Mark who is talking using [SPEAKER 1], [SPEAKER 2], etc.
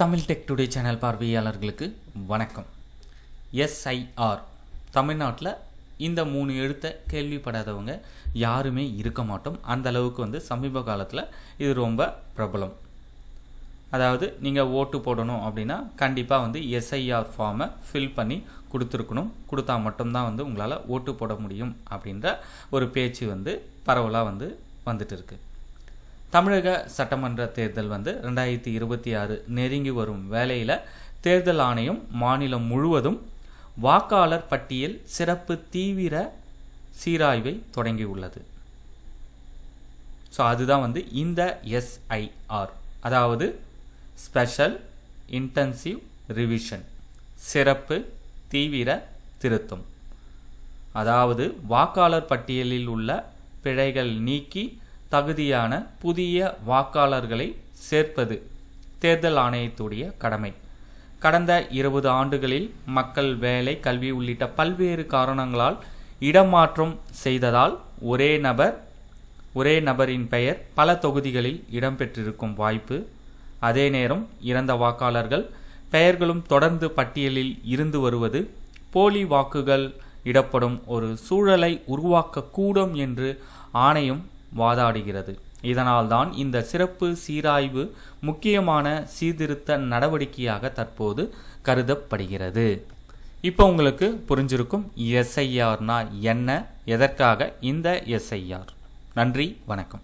[SPEAKER 1] Tamil tech today channel பார்வையாளர்களுக்கு வணக்கம். SIR தமிழ்நாட்டில் இந்த மூணு எழுத்தை கேள்விப்படாதவங்க யாருமே இருக்க மாட்டோம். அந்த அளவுக்கு வந்து சமீப காலத்தில் இது ரொம்ப பிரபலம். அதாவது நீங்கள் ஓட்டு போடணும் அப்படின்னா கண்டிப்பாக வந்து எஸ்ஐஆர் ஃபார்மை ஃபில் பண்ணி கொடுத்துருக்கணும். கொடுத்தா மட்டும்தான் வந்து உங்களால் ஓட்டு போட முடியும் அப்படின்ற ஒரு பேச்சு வந்து பரவலாக வந்து வந்துட்டு இருக்குது தமிழக சட்டமன்ற தேர்தல் வந்து ரெண்டாயிரத்தி இருபத்தி ஆறு நெருங்கி வரும் வேளையில் தேர்தல் ஆணையம் மாநிலம் முழுவதும் வாக்காளர் பட்டியல் சிறப்பு தீவிர சீராய்வை தொடங்கியுள்ளது. ஸோ அதுதான் வந்து இந்த எஸ்ஐஆர் அதாவது ஸ்பெஷல் இன்டென்சிவ் ரிவிஷன் சிறப்பு தீவிர திருத்தம். அதாவது வாக்காளர் பட்டியலில் உள்ள பிழைகள் நீக்கி தகுதியான புதிய வாக்காளர்களை சேர்ப்பது தேர்தல் ஆணையத்துடைய கடமை. கடந்த இருபது ஆண்டுகளில் மக்கள் வேலை கல்வி உள்ளிட்ட பல்வேறு காரணங்களால் இடமாற்றம் செய்ததால் ஒரே நபர் ஒரே நபரின் பெயர் பல தொகுதிகளில் இடம்பெற்றிருக்கும் வாய்ப்பு. அதே நேரம் இறந்த வாக்காளர்கள் பெயர்களும் தொடர்ந்து பட்டியலில் இருந்து வருவது போலி வாக்குகள் இடப்படும் ஒரு சூழலை உருவாக்கக்கூடும் என்று ஆணையம் வாதாடுகிறது. இதனால்தான் இந்த சிறப்பு சீராய்வு முக்கியமான சீர்திருத்த நடவடிக்கையாக தற்போது கருதப்படுகிறது. இப்போ உங்களுக்கு புரிஞ்சிருக்கும் எஸ்ஐஆர்னா என்ன எதற்காக இந்த எஸ்ஐஆர்? நன்றி வணக்கம்.